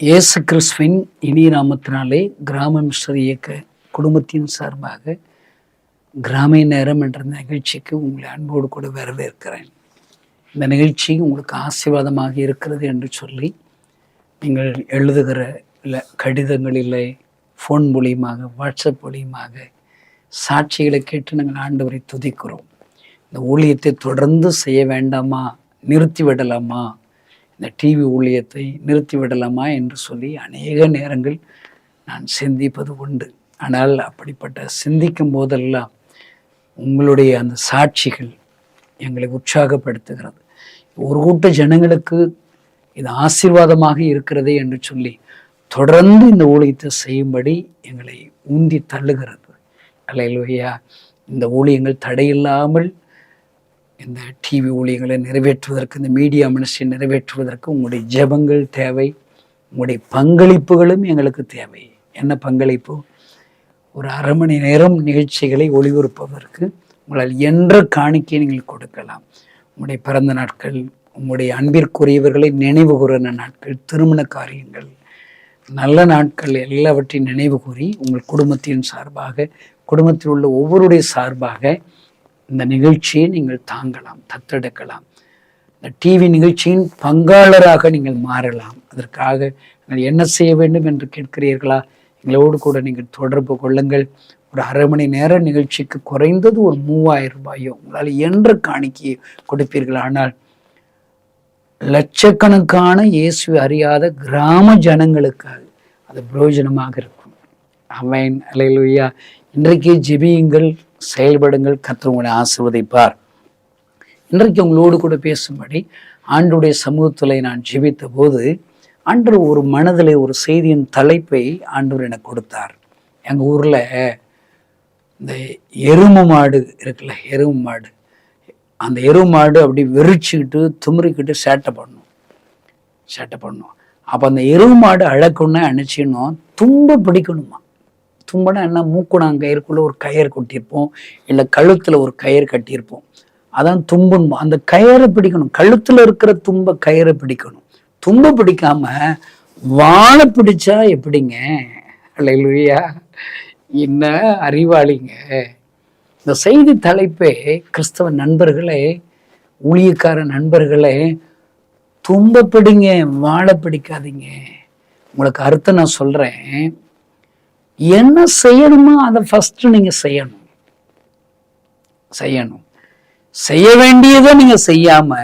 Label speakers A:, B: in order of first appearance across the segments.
A: இயேசு கிறிஸ்துவின் இனிய நாமத்தினாலே கிராம மிஸ்டர் இயக்க குடும்பத்தின் சார்பாக கிராமிய நேரம் என்ற நிகழ்ச்சிக்கு உங்களை அன்போடு கூட வரவேற்கிறேன். இந்த நிகழ்ச்சி உங்களுக்கு ஆசீர்வாதமாக இருக்கிறது என்று சொல்லி நீங்கள் எழுதுகிற இல்லை கடிதங்களில் ஃபோன் மூலியமாக வாட்ஸ்அப் மூலியமாக சாட்சிகளை கேட்டு நாங்கள் ஆண்டவரை துதிக்கிறோம். இந்த ஊழியத்தை தொடர்ந்து செய்ய வேண்டாமா? நிறுத்தி விடலாமா? இந்த டிவி ஊழியத்தை நிறுத்திவிடலாமா என்று சொல்லி அநேக நேரங்கள் நான் சிந்திப்பது உண்டு. ஆனால் அப்படிப்பட்ட சிந்திக்கும் போதெல்லாம் உங்களுடைய அந்த சாட்சிகள் எங்களை உற்சாகப்படுத்துகிறது. ஒரு கூட்ட ஜனங்களுக்கு இது ஆசீர்வாதமாக இருக்கிறதே என்று சொல்லி தொடர்ந்து இந்த ஊழியத்தை செய்யும்படி எங்களை ஊந்தி தள்ளுகிறது. அல்லையா இந்த ஊழியங்கள் தடையில்லாமல் இந்த டிவி ஊழியங்களை நிறைவேற்றுவதற்கு இந்த மீடியா மினிஸ்ட்ரி நிறைவேற்றுவதற்கு உங்களுடைய ஜெபங்கள் தேவை உங்களுடைய பங்களிப்புகளும் எங்களுக்கு தேவை. என்ன பங்களிப்பு? ஒரு அரை மணி நேரம் நிகழ்ச்சிகளை ஒளிபரப்பதற்கு உங்களால் என்ற காணிக்கை நீங்கள் கொடுக்கலாம். உங்களுடைய பிறந்த நாட்கள் உங்களுடைய அன்பிற்குரியவர்களை நினைவு கூறின நாட்கள் திருமண காரியங்கள் நல்ல நாட்கள் எல்லாவற்றையும் நினைவு கூறி உங்கள் குடும்பத்தின் சார்பாக குடும்பத்தில் உள்ள ஒவ்வொருடைய சார்பாக இந்த நிகழ்ச்சியை நீங்கள் தாங்கலாம் தத்தெடுக்கலாம். இந்த டிவி நிகழ்ச்சியின் பங்காளராக நீங்கள் மாறலாம். அதற்காக நீங்கள் என்ன செய்ய வேண்டும் என்று கேட்கிறீர்களா? எங்களோடு கூட நீங்கள் தொடர்பு கொள்ளுங்கள். ஒரு அரை மணி நேர நிகழ்ச்சிக்கு குறைந்தது ஒரு மூவாயிரம் ரூபாயோ உங்களால் என்ற காணிக்கையை கொடுப்பீர்கள். ஆனால் லட்சக்கணக்கான இயேசு அறியாத கிராம ஜனங்களுக்காக அது பிரயோஜனமாக இருக்கும். அவன் அலையிலுயா இன்றைக்கு ஜெபியுங்கள். செயல்படுங்கள் கர்த்தர் உங்களை ஆசிர்வதிப்பார். இன்றைக்கு உங்களோடு கூட பேசும்படி ஆண்டுடைய சமூகத்தில் நான் ஜெபித்த போது அன்று ஒரு மனதில் ஒரு செய்தியின் தலைப்பை ஆண்டவர் எனக்கு கொடுத்தார். எங்கள் ஊரில் இந்த எரும மாடு இருக்குல்ல எரும மாடு. அந்த எரும மாடு அப்படி வெறிச்சுக்கிட்டு துமுறிக்கிட்டு சேட்டை பண்ணும். சேட்டை பண்ணும். அப்போ அந்த எரும மாடு அழக்கணும்னா அணைச்சிடணும் தும்ப பிடிக்கணுமா? தும்பனா என்ன? மூக்குணாங்க ஒரு கயிறு கொட்டியிருப்போம். இல்லை கழுத்தில் ஒரு கயிறு கட்டியிருப்போம். அதான் தும்புன்னு அந்த கயிறை பிடிக்கணும். கழுத்தில் இருக்கிற தும்ப கயிறை பிடிக்கணும். தும்ப பிடிக்காம வாழை பிடிச்சா எப்படிங்க? அல்லையா என்ன அறிவாளிங்க. இந்த செய்தி தலைப்பே கிறிஸ்தவ நண்பர்களே ஊழியக்கார நண்பர்களே தும்ப பிடிங்க வாழை பிடிக்காதீங்க. உங்களுக்கு அர்த்தம் நான் சொல்கிறேன் என்ன செய்யணுமோ அதை ஃபர்ஸ்ட் நீங்க செய்யணும். செய்யணும். செய்ய வேண்டியதை நீங்க செய்யாம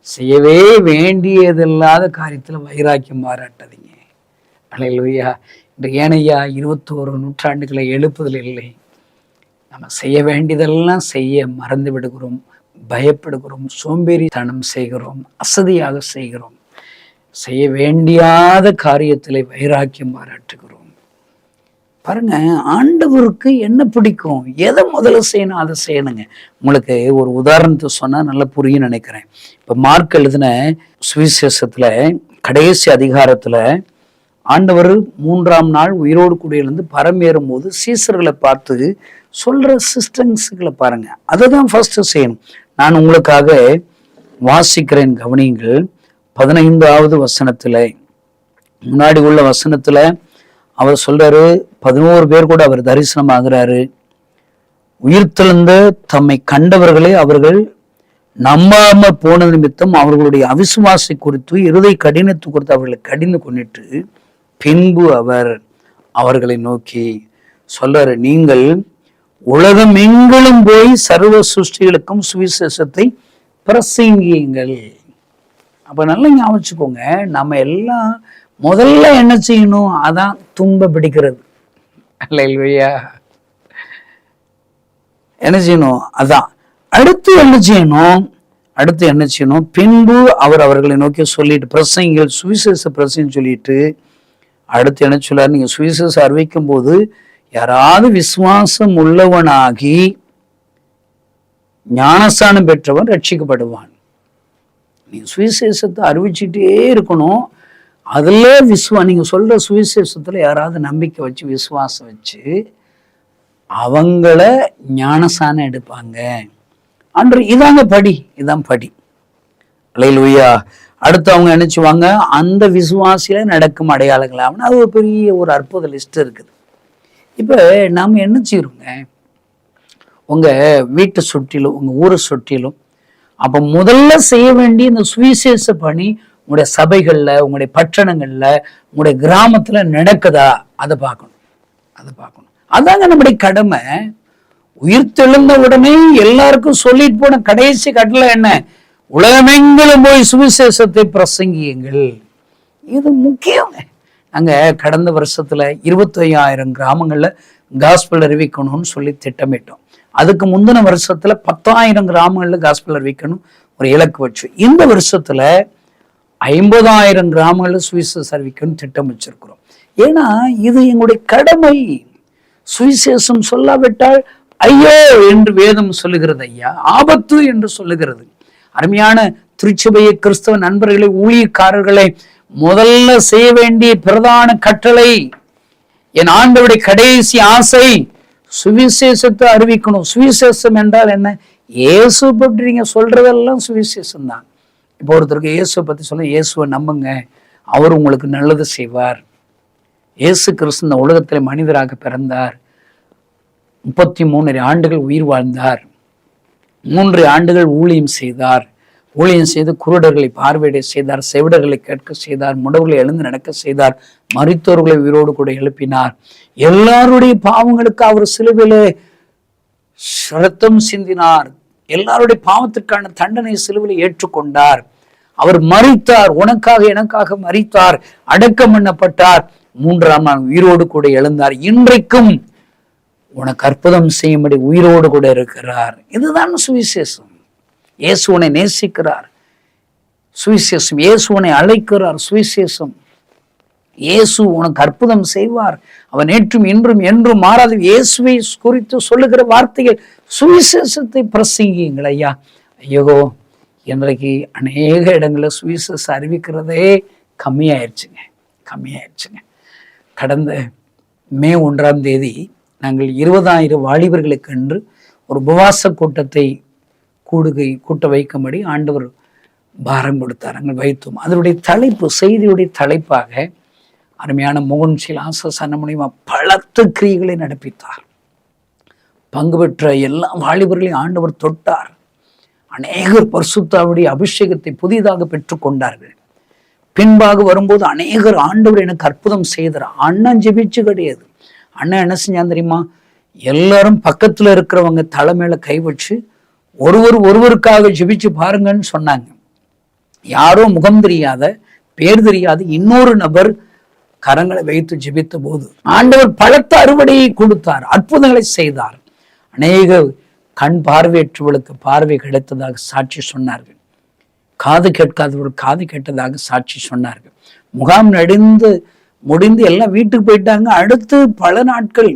A: செய்யவே வேண்டியதில்லாத காரியத்தில் வைராக்கியம் பாராட்டாதீங்க. அலையிலுயா. இன்று ஏனையா இருபத்தோரு நூற்றாண்டுகளை எழுப்புதல் இல்லை. நம்ம செய்ய வேண்டியதெல்லாம் செய்ய மறந்து விடுகிறோம் பயப்படுகிறோம் சோம்பேறித்தனம் செய்கிறோம் அசதியாக செய்கிறோம். செய்ய வேண்டியாத காரியத்திலே வைராக்கியம் பாராட்டுகிறோம். பாருங்க ஆண்டவருக்கு என்ன பிடிக்கும்? எதை முதல்ல செய்யணும்? அதை செய்யணுங்க. உங்களுக்கு ஒரு உதாரணத்தை சொன்னா நல்லா புரியும் நினைக்கிறேன். இப்ப மார்க் எழுதின சுவிசேஷத்துல கடைசி அதிகாரத்துல ஆண்டவர் மூன்றாம் நாள் உயிரோடு கூடியிருந்து பரமேறும் போது சீசர்களை பார்த்து சொல்ற சிஸ்டம்ஸுகளை பாருங்க. அதை தான் ஃபர்ஸ்ட் செய்யணும். நான் உங்களுக்காக வாசிக்கிறேன் கவனியுங்கள். பதினைந்தாவது வசனத்துல முன்னாடி உள்ள வசனத்துல அவர் சொல்றாரு பதினோரு பேர் கூட அவர் தரிசனம் ஆகிறாரு. உயிர்த்தெழுந்த தம்மை கண்டவர்களை அவர்கள் நம்பாம போன நிமித்தம் அவர்களுடைய அவிசுவாசை குறித்து இருதை கடினத்து குறித்து அவர்களை கடிந்து கொண்டுட்டு பின்பு அவர் அவர்களை நோக்கி சொல்றாரு நீங்கள் உலகம் எங்கிலும் போய் சர்வ சிருஷ்டிகளுக்கும் சுவிசேஷத்தை பிரசங்கியுங்கள். அப்ப நல்லா ஞாபகம் வச்சுக்கோங்க நம்ம எல்லாம் முதல்ல என்ன செய்யணும்? அதான் தும்ப பிடிக்கிறது. இல்லையா என்ன செய்யணும்? அதான். அடுத்து என்ன செய்யணும்? அடுத்து என்ன செய்யணும்? பின்பு அவர் அவர்களை நோக்கி சொல்லிட்டு பிரசங்கள் சுவிசேஷ பிரசங்க சொல்லிட்டு அடுத்து என்ன சொல்லார் நீங்க சுவிசேஷம் அறிவிக்கும் போது யாராவது விசுவாசம் உள்ளவனாகி ஞானஸ்தானம் பெற்றவன் ரட்சிக்கப்படுவான். நீ சுவிசேஷத்தை அறிவிச்சுட்டே இருக்கணும். அதுல விசுவா நீங்க சொல்ற சுவிசேஷத்துல யாராவது நம்பிக்கை வச்சு விசுவாசம் வச்சு அவங்கள ஞானசானம் எடுப்பாங்க. அன்று இதாங்க படி இதான் படி. அலையிலுயா அடுத்து அவங்க நினச்சிவாங்க அந்த விசுவாசியில நடக்கும் அடையாளங்கள் அடையாளங்களாம் அது ஒரு பெரிய ஒரு அற்புத லிஸ்ட் இருக்குது. இப்போ நாம் என்ன செய்யறோங்க உங்க வீட்டை சுற்றிலும் உங்க ஊரை சுற்றிலும் அப்ப முதல்ல செய்ய வேண்டிய இந்த சுவிசேஷ பணி உங்களுடைய சபைகளில் உங்களுடைய பட்டணங்களில் உங்களுடைய கிராமத்தில் நடக்குதா? அதை பார்க்கணும். அதை பார்க்கணும். அதாங்க நம்முடைய கடமை. உயிர் தெழுந்த உடனே எல்லாருக்கும் சொல்லிட்டு போன கடைசி கட்டளை என்ன? உலகமெங்கிலும் போய் சுவிசேஷத்தை பிரசங்கியுங்கள். இது முக்கியங்க. நாங்கள் கடந்த வருஷத்தில் இருபத்தையாயிரம் கிராமங்களில் காஸ்பிள் அறிவிக்கணும்னு சொல்லி திட்டமிட்டோம். அதுக்கு முந்தின வருஷத்தில் பத்தாயிரம் கிராமங்களில் காஸ்பிள் அறிவிக்கணும் ஒரு இலக்கு வச்சு. இந்த வருஷத்தில் ஐம்பதாயிரம் கிராமங்களில் சுவிசேஷம் அறிவிக்கணும்னு திட்டம் வச்சிருக்கிறோம். ஏன்னா இது எங்களுடைய கடமை. சுவிசேஷம் சொல்லாவிட்டால் ஐயோ என்று வேதம் சொல்லுகிறது ஐயா ஆபத்து என்று சொல்லுகிறது. அருமையான திருச்சபைய கிறிஸ்தவ நண்பர்களை ஊழியக்காரர்களை முதல்ல செய்ய வேண்டிய பிரதான கட்டளை என் ஆண்டவுடைய கடைசி ஆசை சுவிசேஷத்தை அறிவிக்கணும். சுவிசேஷம் என்றால் என்ன? ஏசு பற்றி நீங்க சொல்றதெல்லாம் சுவிசேஷம் தான் இப்போ ஒருத்தருக்கு இயேசுவை பத்தி சொல்ல இயேசுவை நம்புங்க. அவர் உங்களுக்கு நல்லது செய்வார். இயேசு கிறிஸ்து இந்த உலகத்தில் மனிதராக பிறந்தார். முப்பத்தி மூணு ஆண்டுகள் உயிர் வாழ்ந்தார். மூன்று ஆண்டுகள் ஊழியம் செய்தார். ஊழியம் செய்து குருடர்களை பார்வையிட செய்தார் செவிடர்களை கேட்க செய்தார் முடவர்களை எழுந்து நடக்க செய்தார் மரித்தோர்களை உயிரோடு கூட எழுப்பினார். எல்லாருடைய பாவங்களுக்கு அவர் சிலுவிலே ரத்தம் சிந்தினார். எல்லாருடைய பாவத்திற்கான தண்டனை சிலுவில் ஏற்றுக்கொண்டார். அவர் மறித்தார். உனக்காக எனக்காக மறித்தார். அடக்கம் பண்ணப்பட்டார். மூன்றாம் நாள் உயிரோடு கூட எழுந்தார். இன்றைக்கும் உனக்கு அற்புதம் செய்யும்படி உயிரோடு கூட இருக்கிறார். இதுதான் சுவிசேஷம். இயேசுவனை நேசிக்கிறார். சுவிசேஷம். இயேசுவனை அழைக்கிறார். சுவிசேஷம். இயேசு உனக்கு அற்புதம் செய்வார். அவன் நேற்றும் இன்றும் என்றும் மாறாது. இயேசுவை குறித்து சொல்லுகிற வார்த்தைகள் சுவிசேஷத்தை பிரசங்கியுங்கள் ஐயா. ஐயோ இன்றைக்கு அநேக இடங்களில் சுவிசேஷம் அறிவிக்கிறதே கம்மியாயிருச்சுங்க. கம்மியாயிருச்சுங்க. கடந்த மே ஒன்றாம் தேதி நாங்கள் இருபதாயிரம் வாலிபர்களுக்கு என்று ஒரு உபவாச கூட்டத்தை கூடுகை கூட்ட வைக்கும்படி ஆண்டவர் பாரம் கொடுத்தார். நாங்கள் வைத்தோம். அதனுடைய தலைப்பு செய்தியுடைய தலைப்பாக அருமையான மோகன் சிலாச சன்ன மூலியமா பலத்த கிரியைகளை நடப்பித்தார். பங்கு பெற்ற எல்லா வாலிபர்களையும் ஆண்டவர் தொட்டார். அநேகர் பர்சுத்தாவுடைய அபிஷேகத்தை புதிதாக பெற்றுக்கொண்டார்கள் பின்பாக வரும்போது அநேகர் ஆண்டவர் எனக்கு அற்புதம் செய்தார். அண்ணன் ஜெபிச்சு கிடையாது. அண்ணன் என்ன செஞ்சான் தெரியுமா? எல்லாரும் பக்கத்துல இருக்கிறவங்க தலைமையில கை வச்சு ஒருவர் ஒருவருக்காக ஜெபிச்சு பாருங்கன்னு சொன்னாங்க. யாரோ முகம் தெரியாத பேர் தெரியாத இன்னொரு நபர் கரங்களை வைத்து ஜெபித்த போது ஆண்டவர் பலத்த அறுவடையை கொடுத்தார் அற்புதங்களை செய்தார். அநேக கண் பார்வையற்றவர்களுக்கு பார்வை கிடைத்ததாக சாட்சி சொன்னார்கள். காது கேட்காதவர்கள் காது கேட்டதாக சாட்சி சொன்னார்கள். முகாம் நடிந்து முடிந்து எல்லாம் வீட்டுக்கு போயிட்டாங்க. அடுத்து பல நாட்கள்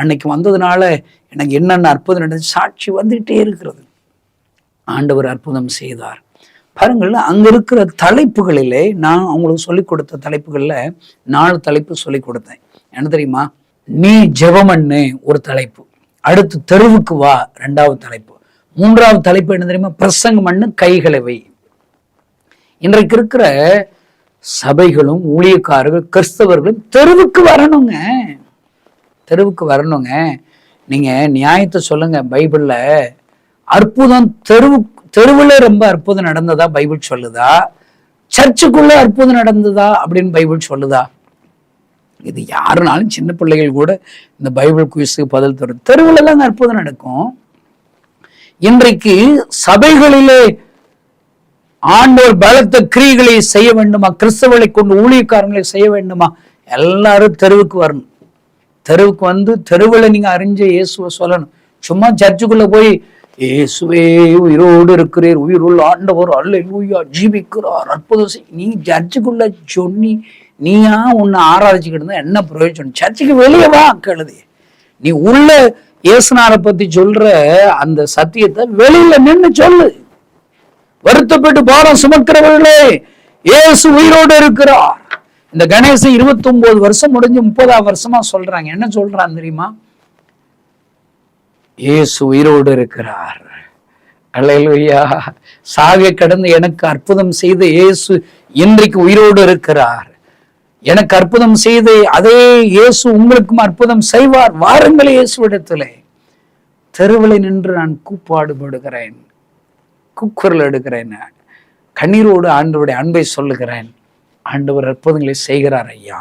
A: அன்னைக்கு வந்ததுனால எனக்கு என்னென்ன அற்புதம் நடந்து சாட்சி வந்துகிட்டே இருக்கிறது. ஆண்டவர் அற்புதம் செய்தார். பாருங்கள் அங்க இருக்கிற தலைப்புகளிலே நான் அவங்களுக்கு சொல்லிக் கொடுத்த தலைப்புகள்ல நாலு தலைப்பு சொல்லிக் கொடுத்தேன். என்ன தெரியுமா? நீ ஜெபமண்ணு ஒரு தலைப்பு. அடுத்து தெருவுக்கு வா ரெண்டாவது தலைப்பு. மூன்றாவது தலைப்பு என்ன தெரியுமா? பிரசங்கம் மண்ணு கைகளை வை. இன்றைக்கு இருக்கிற சபைகளும் ஊழியக்காரர்கள் கிறிஸ்தவர்களும் தெருவுக்கு வரணுங்க. தெருவுக்கு வரணுங்க. நீங்க நியாயத்தை சொல்லுங்க பைபிள்ல அற்புதம் தெருவு தெருவுல ரொம்ப அற்புதம் நடந்ததா பைபிள் சொல்லுதா? சர்ச்சுக்குள்ள அற்புதம் நடந்ததா அப்படின்னு பைபிள் சொல்லுதா? இது யாருனாலும் சின்ன பிள்ளைகள் கூட இந்த பைபிள் குயிஸுக்கு பதில் தரும். தெருவுல தான் அற்புதம் நடக்கும். இன்றைக்கு சபைகளிலே ஆண்டோர் பலத்த கிரிகளை செய்ய வேண்டுமா? கிறிஸ்தவர்களை கொண்டு ஊழியக்காரங்களை செய்ய வேண்டுமா? எல்லாரும் தெருவுக்கு வரணும். தெருவுக்கு வந்து தெருவில் நீங்க அறிஞ்ச இயேசுவை சொல்லணும். சும்மா சர்ச்சுக்குள்ள போய் இயேசுவே உயிரோடு இருக்கிறீர். உயிருள்ள ஆண்டவர் அல்ல ஜீவிக்கிறார். அற்புதம் செய் நீ சர்ச்சுக்குள்ள சொன்னி நீயா உன்னை ஆராய்ச்சிக்கிட்டு இருந்தா என்ன பிரயோஜனம்? சர்ச்சுக்கு வெளியே வா கழுது. நீ உள்ள இயேசுனாரை பத்தி சொல்ற அந்த சத்தியத்தை வெளியில நின்னு சொல்லு. வருத்தப்பட்டு பாரம் சுமக்கிறவர்களே இயேசு உயிரோடு இருக்கிறார். இந்த கணேசன் இருபத்தி ஒன்பது வருஷம் முடிஞ்சு முப்பதாம் வருஷமா சொல்றாங்க. என்ன சொல்றான் தெரியுமா? இயேசு உயிரோடு இருக்கிறார். அல்லையா சாக கடந்து எனக்கு அற்புதம் செய்த இயேசு இன்றைக்கு உயிரோடு இருக்கிறார். எனக்கு அற்புதம் செய்து அதே இயேசு உங்களுக்கும் அற்புதம் செய்வார். வாருங்கள் இயேசுவிடத்திலே. தெருவில் நின்று நான் கூப்பாடுபடுகிறேன் கூக்குரல் எடுக்கிறேன். கண்ணீரோடு ஆண்டவருடைய அன்பை சொல்லுகிறேன். ஆண்டவர் அற்புதங்களை செய்கிறார் ஐயா.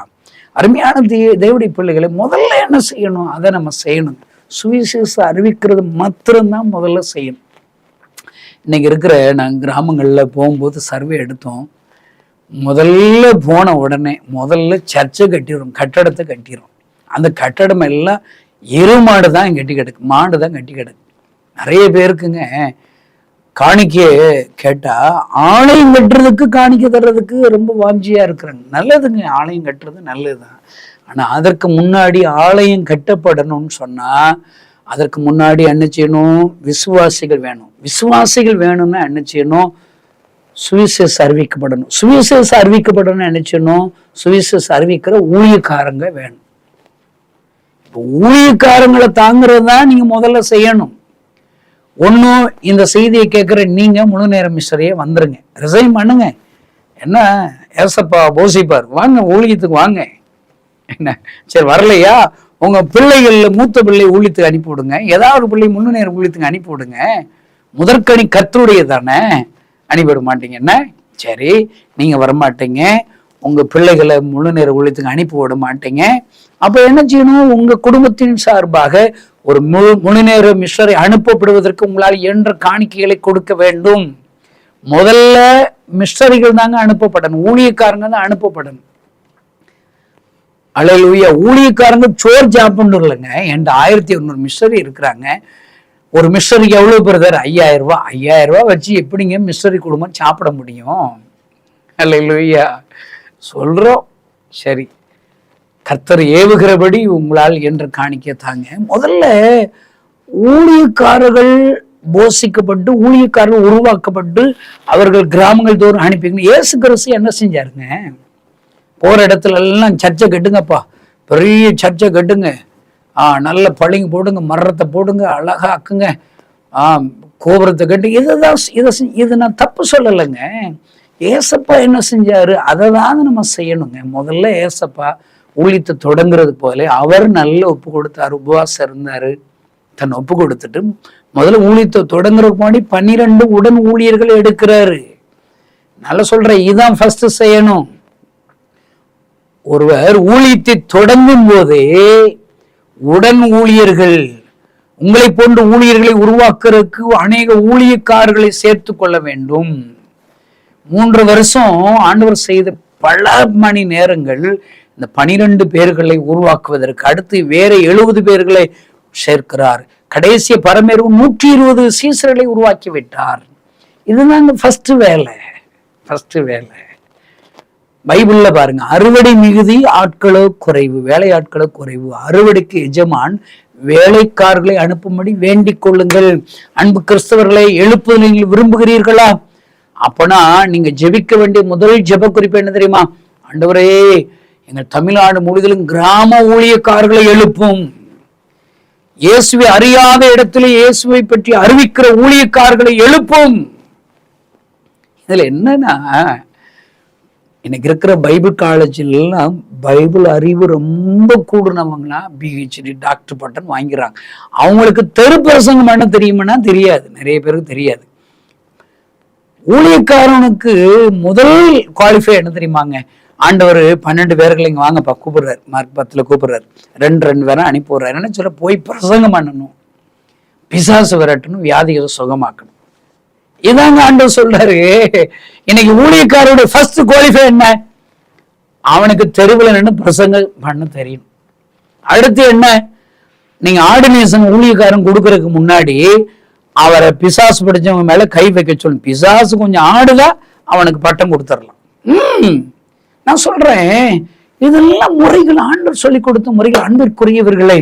A: அருமையான தே தேவடைய பிள்ளைகளை முதல்ல என்ன செய்யணும்? அதை நம்ம செய்யணும். சுவிசேஷம் அறிவிக்கிறது மாத்திரம்தான் முதல்ல செய்யணும். இன்னைக்கு இருக்கிற நாங்கள் கிராமங்களில் போகும்போது சர்வே எடுத்தோம். முதல்ல போன உடனே முதல்ல சர்ச்சை கட்டிடும் கட்டடத்தை கட்டிடும் அந்த கட்டடம் எல்லாம் எரு மாடு தான் கட்டி கிடக்கு மாடு தான் கட்டி கிடக்கு. நிறைய பேருக்குங்க. காணிக்க கேட்டால் ஆலயம் கட்டுறதுக்கு காணிக்க தர்றதுக்கு ரொம்ப வாஞ்சியாக இருக்கிறாங்க. நல்லதுங்க ஆலயம் கட்டுறது நல்லதுதான். ஆனால் அதற்கு முன்னாடி ஆலயம் கட்டப்படணும்னு சொன்னால் அதற்கு முன்னாடி என்ன செய்யணும்? விசுவாசிகள் வேணும். விசுவாசிகள் வேணும்னா என்ன செய்யணும்? சுவிசேஷ அறிவிக்கப்படணும். சுவிசேஷ அறிவிக்கப்படணும்னு என்ன செய்யணும்? சுவிசேஷ அறிவிக்கிற ஊழியக்காரங்க வேணும். இப்போ ஊழியக்காரங்களை தாங்கிறது தான் நீங்கள் முதல்ல செய்யணும். ஒன்றும் இந்த செய்தியை கேட்குற நீங்கள் முழு நேரம் மிஸ்டரையே வந்துருங்க. ரிசைன் பண்ணுங்க. என்ன? ஏசப்பா போசிப்பார். வாங்க ஊழியத்துக்கு வாங்க. என்ன? சரி வரலையா? உங்க பிள்ளைகள்ல மூத்த பிள்ளை ஊழித்து அனுப்பி விடுங்க. ஏதாவது ஒரு பிள்ளை முழு ஊழித்துங்க ஊழியத்துக்கு அனுப்பி விடுங்க. முதற்கனி கத்தருடைய தானே அனுப்பிவிட மாட்டீங்க. என்ன? சரி நீங்க வரமாட்டீங்க. உங்க பிள்ளைகளை முழு நேர ஊழியத்துக்கு அனுப்பி விட மாட்டீங்க. அப்ப என்ன செய்யணும்? உங்க குடும்பத்தின் சார்பாக ஒரு முழு முழு நேர மிஷரை அனுப்பப்படுவதற்கு உங்களால் என்ற காணிக்கைகளை கொடுக்க வேண்டும். முதல்ல மிஷரிகள் தாங்க அனுப்பப்படணும். ஊழியக்காரங்க தான் அனுப்பப்படணும். அலையிலுய ஊழியக்காரங்க சோர் ஜாப்புன்னு இல்லைங்க. என்கிட்ட ஆயிரத்தி இரநூறு மிஸ்டரி இருக்கிறாங்க. ஒரு மிஸ்டருக்கு எவ்வளோ பிரதர் ஐயாயிரம் ரூபா. ஐயாயிரம் ரூபா வச்சு எப்படிங்க மிஸ்டரி குடும்பம் சாப்பிட முடியும்? அல்லையா சொல்கிறோம் சரி. கர்த்தர் ஏவுகிறபடி உங்களால் என்று காணிக்க தாங்க. முதல்ல ஊழியக்காரர்கள் போஷிக்கப்பட்டு ஊழியக்காரர்கள் உருவாக்கப்பட்டு அவர்கள் கிராமங்கள் தோறும் அனுப்பிக்கணும் இயேசு கிறிஸ்து என்ன செஞ்சாருங்க? போகிற இடத்துல எல்லாம் சர்ச்சை கட்டுங்கப்பா. பெரிய சர்ச்சை கட்டுங்க. ஆ நல்ல பளிங்கு போடுங்க மரத்தை போடுங்க அழகாக ஆக்குங்க. ஆ கோபுரத்தை கட்டு இதுதான் இதை இது நான் தப்பு சொல்லலைங்க. ஏசப்பா என்ன செஞ்சாரு? அதை தான் நம்ம செய்யணுங்க. முதல்ல ஏசப்பா ஊழியத்தை தொடங்குறது போல அவர் நல்ல ஒப்பு கொடுத்தார் உபவாசம் இருந்தார். தன் ஒப்பு கொடுத்துட்டு முதல்ல ஊழியத்தை தொடங்குறதுக்கு முன்னாடி பன்னிரெண்டு உடன் ஊழியர்கள் எடுக்கிறாரு. நல்லா சொல்றேன் இதுதான் ஃபர்ஸ்ட் செய்யணும். ஒருவர் ஊழியத்தை தொடங்கும் போதே உடன் ஊழியர்கள் உங்களை போன்ற ஊழியர்களை உருவாக்குறதுக்கு அநேக ஊழியக்காரர்களை சேர்த்து கொள்ள வேண்டும். மூன்று வருஷம் ஆண்டவர் செய்த பல மணி நேரங்கள் இந்த பனிரெண்டு பேர்களை உருவாக்குவதற்கு அடுத்து வேற எழுபது பேர்களை சேர்க்கிறார். கடைசிய பரமேறு நூற்றி இருபது சீசர்களை உருவாக்கி விட்டார் இதுதான் ஃபர்ஸ்ட் வேலை. ஃபர்ஸ்ட் வேலை. பைபிள்ல பாருங்க அறுவடை மிகுதி ஆட்களோ குறைவு வேலையாட்களோ குறைவு. அறுவடைக்கு எஜமான் வேலைக்காரர்களை அனுப்பும்படி வேண்டிக் கொள்ளுங்கள். அன்பு கிறிஸ்தவர்களை எழுப்புதல் நீங்கள் விரும்புகிறீர்களா? அப்பனா நீங்க ஜெபிக்க வேண்டிய முதல் ஜெப குறிப்பு என்ன தெரியுமா? ஆண்டவரே எங்கள் தமிழ்நாடு முழுவதிலும் கிராம ஊழியக்காரர்களை எழுப்பும். இயேசுவை அறியாத இடத்துல இயேசுவை பற்றி அறிவிக்கிற ஊழியக்காரர்களை எழுப்பும். இதுல என்னன்னா இன்னைக்கு இருக்கிற பைபிள் காலேஜிலாம் பைபிள் அறிவு ரொம்ப கூடுனவங்களாம் பிஹெச்டி டாக்டர் பட்டன் வாங்கிறாங்க. அவங்களுக்கு தெரு பிரசங்கம் பண்ண தெரியுமானா தெரியாது. நிறைய பேருக்கு தெரியாது. ஊழியக்காரனுக்கு முதல் குவாலிஃபை என்ன தெரியுமாங்க? ஆண்டவர் பன்னெண்டு பேர்களை இங்க வாங்கப்பா கூப்பிடுறாரு. மார்க் பத்துல கூப்பிடுறாரு. ரெண்டு ரெண்டு பேரும் அனுப்பி விடுறாரு. என்ன சொல்ல போய் பிரசங்கம் பண்ணணும். பிசாசு விரட்டணும் வியாதிகளை சுகமாக்கணும். இதாங்க ஆண்டவர் சொல்றாரு. இன்னைக்கு ஊழியக்காரோட ஃபர்ஸ்ட் குவாலிஃபை என்ன? அவனுக்கு தெருவில் நின்று பிரசங்க பண்ண தெரியும். அடுத்து என்ன? நீங்க ஆர்டினேஷன் ஊழியக்காரன் கொடுக்கறதுக்கு முன்னாடி அவரை பிசாசு பிடிச்சவங்க மேல கை வைக்க சொல்லணும் பிசாசு கொஞ்சம் ஆடுதா அவனுக்கு பட்டம் கொடுத்துடலாம். ம், நான் சொல்றேன் இதெல்லாம் முறைகள் ஆண்டவர் சொல்லி கொடுத்த முறைகள் அன்பிற்குரியவர்களை.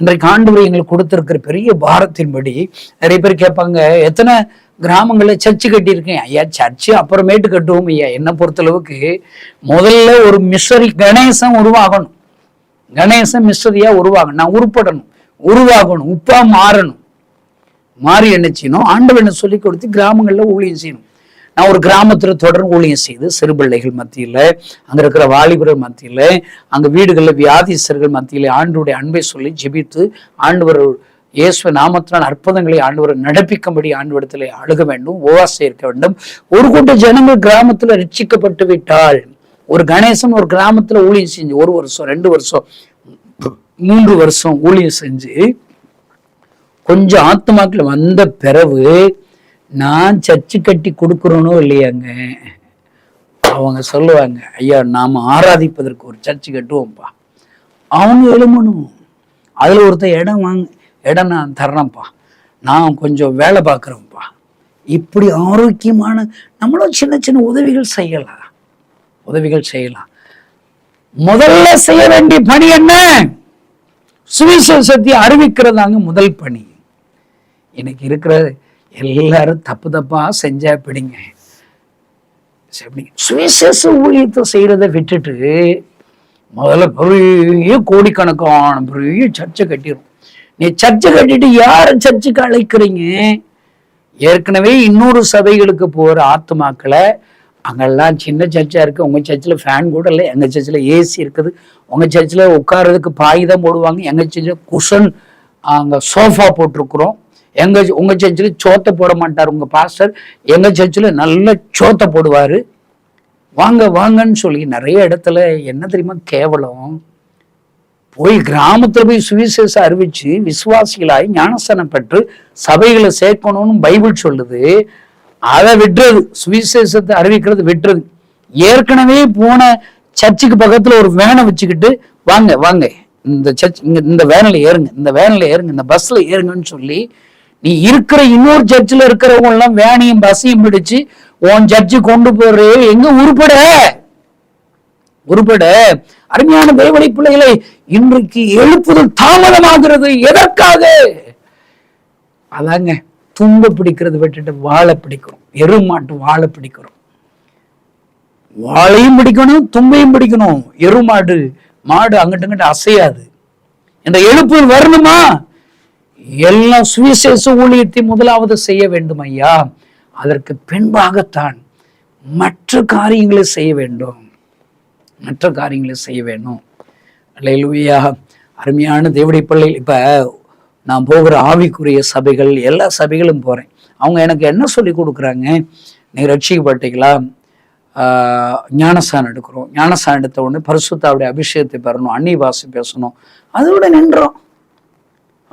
A: இன்றைக்கு ஆண்டவர் எங்களுக்கு கொடுத்திருக்கிற பெரிய பாரத்தின்படி நிறைய பேர் கேட்பாங்க எத்தனை கிராமங்களில் சர்ச்சு கட்டியிருக்கேன்? ஐயா சர்ச்சு அப்புறமேட்டு கட்டுவோம் ஐயா. என்னை பொறுத்தளவுக்கு முதல்ல ஒரு மிஸ்டரி கணேசன் உருவாகணும். கணேசன் மிஸ்டரியா உருவாகணும். நான் உருப்படணும் உருவாகணும் உப்பா மாறணும். மாறி என்ன செய்யணும்? ஆண்டவன் என்ன சொல்லி கொடுத்து கிராமங்களில் ஊழியம் செய்யணும். நான் ஒரு கிராமத்துல தொடர்ந்து ஊழியம் செய்து சிறுபிள்ளைகள் மத்தியில அங்க இருக்கிற வாலிபர்கள் மத்தியில் அங்க வீடுகளில் வியாதிசர்கள் மத்தியில் ஆண்டுடைய அன்பை சொல்லி ஜெபித்து ஆண்டவர் இயேசுவ நாமத்தினால் அற்புதங்களை ஆண்டவர் நடப்பிக்கும்படி ஆண்டவரத்தில் அழுக வேண்டும் உபவாசம் இருக்க வேண்டும். ஒரு கூட்ட ஜனங்கள் கிராமத்துல ரட்சிக்கப்பட்டு விட்டால் ஒரு கணேசன் ஒரு கிராமத்துல ஊழியம் செஞ்சு ஒரு வருஷம் ரெண்டு வருஷம் மூன்று வருஷம் ஊழியம் செஞ்சு கொஞ்சம் ஆத்மாக்கள் வந்த பிறகு நான் சர்ச்சு கட்டி கொடுக்குறோனோ இல்லையாங்க? அவங்க சொல்லுவாங்க ஐயா நாம ஆராதிப்பதற்கு ஒரு சர்ச்சு கட்டுவோம்ப்பா. அவங்க எழுமணும் அதில் ஒருத்தர் இடம் வாங்க இடம் நான் தர்றேன்ப்பா. நான் கொஞ்சம் வேலை பார்க்குறேன்ப்பா. இப்படி ஆரோக்கியமான நம்மளும் சின்ன சின்ன உதவிகள் செய்யலாம். உதவிகள் செய்யலாம். முதல்ல செய்ய வேண்டிய பணி என்ன? சுவிசேஷத்தை அறிவிக்கிறதாங்க முதல் பணி. இன்னைக்கு இருக்கிற எல்லாரும் தப்பு தப்பாக செஞ்சா பிடிங்க. சரிங்க சுவிசேஷ ஊழியத்தை செய்யறதை விட்டுட்டு முதல்ல பெரிய கோடிக்கணக்கான பெரிய சர்ச்சை கட்டிடும் நீ சர்ச்சை கட்டிட்டு யார் சர்ச்சுக்கு அழைக்கிறீங்க? ஏற்கனவே இன்னொரு சபைகளுக்கு போகிற ஆத்துமாக்களை அங்கெல்லாம் சின்ன சர்ச்சாக இருக்குது உங்கள் சர்ச்சில் ஃபேன் கூட இல்லை. எங்கள் சர்ச்சில் ஏசி இருக்குது. உங்கள் சர்ச்சில் உட்காரதுக்கு பாய் தான் போடுவாங்க. எங்கள் சர்ச்சில் குஷன் அங்கே சோஃபா போட்டிருக்குறோம். எங்க உங்க சர்ச்சில் சோத்தை போட மாட்டார் உங்க பாஸ்டர் எங்க சர்ச்சில் நல்ல சோத்தை போடுவார். வாங்க வாங்கன்னு சொல்லி நிறைய இடத்துல என்ன தெரியுமா கேவலம். போய் கிராமத்தில் போய் சுவிசேஷம் அறிவிச்சு விசுவாசிகளாய் ஞானஸ்தானம் பெற்று சபைகளை சேர்க்கணும்னு பைபிள் சொல்லுது. அதை விட்டுறது சுவிசேஷத்தை அறிவிக்கிறது விட்டுறது. ஏற்கனவே போன சர்ச்சுக்கு பக்கத்தில் ஒரு வேனை வச்சுக்கிட்டு வாங்க வாங்க. இந்த சர்ச் இங்க இந்த வேனில் ஏறுங்க இந்த வேனில் ஏறுங்க இந்த பஸ்ல ஏறுங்கன்னு சொல்லி நீ இருக்கிற இன்னொரு சர்ச்சில் இருக்கிறவங்க எல்லாம் வேனையும் பஸ்ஸையும் பிடிச்சு உன் சர்ச்சு கொண்டு போற. எங்க உருப்பட? உருப்பட? அருமையான தேவனை பிள்ளைகளை இன்றைக்கு எழுப்புதல் தாமதமாகிறது. எதற்காக? அதாங்க தும்ப பிடிக்கிறது விட்டுட்டு வாழை பிடிக்கிறோம். எருமாட்டு வாழை பிடிக்கிறோம். வாழையும் பிடிக்கணும் தும்பையும் பிடிக்கணும். எருமாடு மாடு அங்கிட்டு இங்கிட்டு அசையாது. இந்த எழுப்பு வரணுமா? எல்லாம் சுவிசேஷ ஊழியத்தை முதலாவது செய்ய வேண்டும் ஐயா. அதற்கு பின்பாகத்தான் மற்ற காரியங்களை செய்ய வேண்டும். மற்ற காரியங்களை செய்ய வேணும் அல்லேலூயா. அருமையான தேவடி பள்ளியில் இப்போ நான் போகிற ஆவிக்குரிய சபைகள் எல்லா சபைகளும் போகிறேன் அவங்க எனக்கு என்ன சொல்லி கொடுக்குறாங்க? நீ ரட்சிக்கப்பட்டீங்களா ஆஹ் எடுக்கிறோம். ஞானசான் எடுத்த உடனே பரிசுத்தாவுடைய அபிஷேகத்தை பெறணும் அன்னி வாசி பேசணும். அதோட நின்றோம்.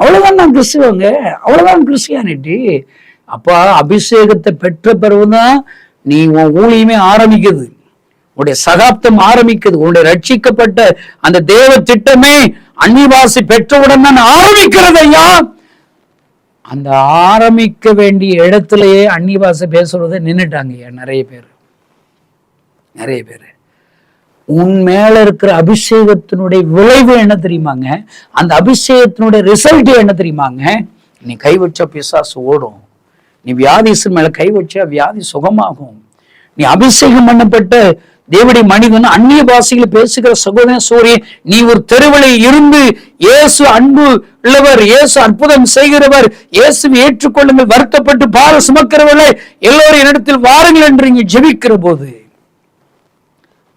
A: அவ்வளவுதான் நான் கிறிஸ்துவங்க. அவ்வளவுதான் கிறிஸ்டியானிட்டி. அப்பா அபிஷேகத்தை பெற்ற பிறகுதான் நீ உன் ஊழியமே ஆரம்பிக்குது. உன்னுடைய சகாப்தம் ஆரம்பிக்குது. உன்னுடைய ரட்சிக்கப்பட்ட அந்த தேவ திட்டமே அன்னிவாசி பெற்றவுடன் தான் ஆரம்பிக்கிறது ஐயா. அந்த ஆரம்பிக்க வேண்டிய இடத்திலேயே அன்னிவாச பேசுறதை நின்றுட்டாங்க ஐயா நிறைய பேர். நிறைய பேர். உன் மேல இருக்கிற அபிஷேகத்தினுடைய விளைவு என்ன தெரியுமாங்க? அந்த அபிஷேகத்தினுடைய ரிசல்ட் என்ன தெரியுமாங்க? நீ கை வச்சா பிசாசு ஓடும். நீ வியாதிசன் மேல கை வச்சா வியாதி சுகமாகும். நீ அபிஷேகம் பண்ணப்பட்ட தேவடி மனிதன் அந்நிய பாஷைகளை பேசுகிற சகோதரன் சூரியன் நீ ஒரு தெருவிலை இருந்து இயேசு அன்பு உள்ளவர் இயேசு அற்புதம் செய்கிறவர் இயேசு ஏற்றுக்கொள்ளுங்கள் வருத்தப்பட்டு பார சுமக்கிறவர்களே எல்லோரும் என்னிடத்தில் வாருங்கள் என்று இங்கே ஜெபிக்கிற போது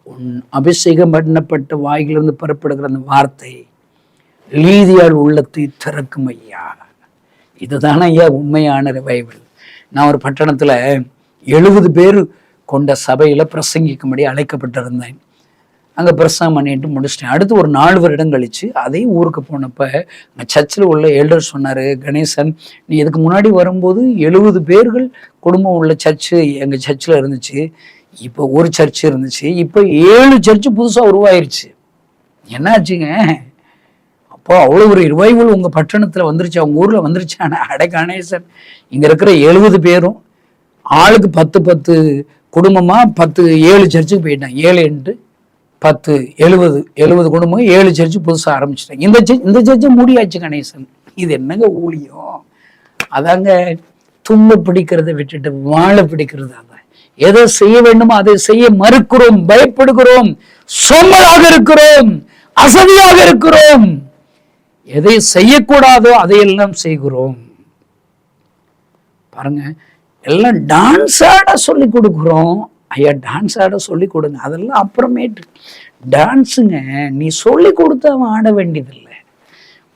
A: உன் அபிஷேகம் பண்ணப்பட்ட வாயிலிருந்து புறப்படுகிற அந்த வார்த்தை லீதியால் உள்ளத்தை திறக்கும் ஐயா. இதுதானே ஐயா உண்மையான ரிவைவல் நான் ஒரு பட்டணத்தில் எழுபது பேர் கொண்ட சபையில் பிரசங்கிக்கும்படி அழைக்கப்பட்டிருந்தேன். அங்கே பிரசங்கம் பண்ணிட்டு முடிச்சிட்டேன். அடுத்து ஒரு நாலு வருடம் கழித்து அதே ஊருக்கு போனப்போ அங்கே சர்ச்சில் உள்ள எல்டர் சொன்னார் கணேசன் நீ இதுக்கு முன்னாடி வரும்போது எழுபது பேர்கள் குடும்பம் உள்ள சர்ச்சு எங்கள் சர்ச்சில் இருந்துச்சு. இப்போ ஒரு சர்ச் இருந்துச்சு இப்போ ஏழு சர்ச்சு புதுசாக உருவாயிருச்சு. என்னாச்சுங்க? அப்போ அவ்வளோ ஒரு ரிவைவல் உங்கள் பட்டணத்தில் வந்துருச்சு அவங்க ஊரில் வந்துருச்சு. ஆனால் அட கணேசன் இங்கே இருக்கிற எழுபது பேரும் ஆளுக்கு பத்து பத்து குடும்பமாக பத்து ஏழு சர்ச்சுக்கு போயிட்டாங்க. ஏழு எண்டு பத்து எழுபது எழுபது குடும்பம் ஏழு சர்ச்சு புதுசாக ஆரம்பிச்சிட்டாங்க. இந்த சர்ச் இந்த சர்ச்சை மூடியாச்சு கணேசன். இது என்னங்க ஊழியம்? அதாங்க தும்ப பிடிக்கிறத விட்டுட்டு வாழை பிடிக்கிறது அதான் எதை செய்ய வேண்டுமோ அதை செய்ய மறுக்கிறோம் பயப்படுகிறோம் சோம்பலாக இருக்கிறோம் அசதியாக இருக்கிறோம். எதை செய்யக்கூடாதோ அதையெல்லாம் செய்கிறோம். பாருங்க எல்லாம் டான்ஸ் ஆட சொல்லி கொடுக்குறோம். ஐயா டான்ஸ் ஆட சொல்லி கொடுங்க. அதெல்லாம் அப்புறமேட்டு. டான்ஸுங்க நீ சொல்லி கொடுத்து அவன் ஆட வேண்டியதில்லை.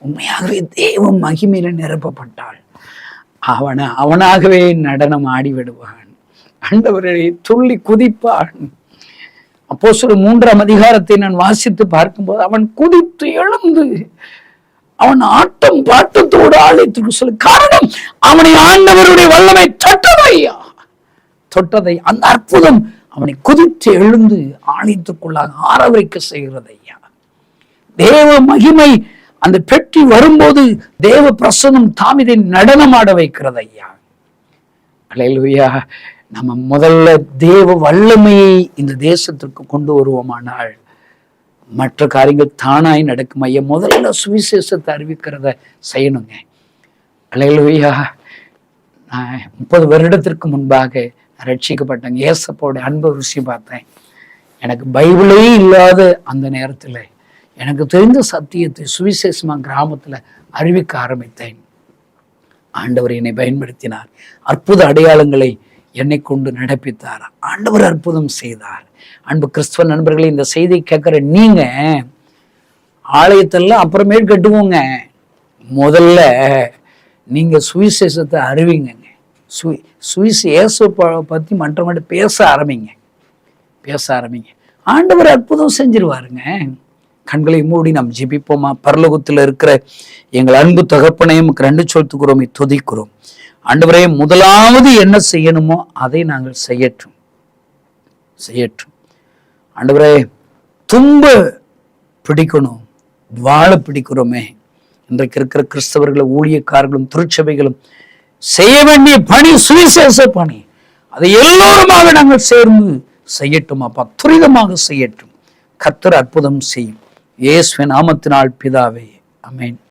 A: உண்மையாகவே தேவம் மகிமையில நிரப்பப்பட்டாள். அவனை அவனாகவே நடனம் ஆடி விடுவான். ஆண்டவரை துள்ளி குதிப்பான் அப்போ சில மூன்றாம் அதிகாரத்தை நான் வாசித்து பார்க்கும்போது அவன் குதித்து எழுந்து அவன் ஆட்டம் பாட்டத்தோடு ஆழைத்து சொல்லு காரணம் அவனை ஆண்டவருடைய வல்லமை தொட்டதையா தொட்டதை அந்த அற்புதம் அவனை குதித்து எழுந்து ஆணைத்துக்குள்ளாக ஆரவைக்க செய்கிறது ஐயா தேவ மகிமை அந்த பெட்டி வரும்போது தேவ பிரசனம் தாமிதை நடனமாட வைக்கிறது ஐயா அலையலுயா. நம்ம முதல்ல தேவ வல்லமையை இந்த தேசத்திற்கு கொண்டு வருவோமானால் மற்ற காரியங்கள் தானாய் நடக்கும்? ஐயா முதல்ல சுவிசேஷத்தை அறிவிக்கிறத செய்யணுங்க. அலையலுயா நான் முப்பது வருடத்திற்கு முன்பாக ரட்சிக்கப்பட்டேங்க ஏசப்போட அன்பு ருசி பார்த்தேன். எனக்கு பைபிளே இல்லாத அந்த நேரத்தில் எனக்கு தெரிந்த சத்தியத்தை சுவிசேஷமா கிராமத்தில் அறிவிக்க ஆரம்பித்தேன். ஆண்டவர் என்னை பயன்படுத்தினார். அற்புத அடையாளங்களை என்னை கொண்டு நடப்பித்தார். ஆண்டவர் அற்புதம் செய்தார். அன்பு கிறிஸ்துவ நண்பர்களே இந்த செய்தி கேட்குற நீங்க ஆலயத்தெல்லாம் அப்புறமே கட்டுவோங்க. முதல்ல நீங்க சுவிசேஷத்தை அறிவிங்கங்க. சுவி சுவிச இயேசு பற்றி மற்றவங்கள்ட்ட பேச ஆரம்பிங்க. பேச ஆரம்பிங்க. ஆண்டவர் அற்புதம் செஞ்சிருவாருங்க. கண்களை மூடி நாம் ஜெபிப்போமா? பரலோகத்தில் இருக்கிற எங்கள் அன்பு தகப்பனையும் ரெண்டு சொல்த்துக்கிறோம் துதிக்கிறோம். ஆண்டவரே முதலாவது என்ன செய்யணுமோ அதை நாங்கள் செய்யட்டும். செய்யட்டும். ஆண்டவரே தும்ப பிடிக்கணும் வாழ பிடிக்கிறோமே. இன்றைக்கு இருக்கிற கிறிஸ்தவர்களை ஊழியக்காரர்களும் திருச்சபைகளும் செய்ய வேண்டிய பணி சுவிசேஷ பணி. அதை எல்லோருமாக நாங்கள் சேர்ந்து செய்யட்டும் அப்பா. துரிதமாக செய்யட்டும். கத்தர் அற்புதம் செய்யும். இயேசுவின் நாமத்தினால் பிதாவே. அமேன்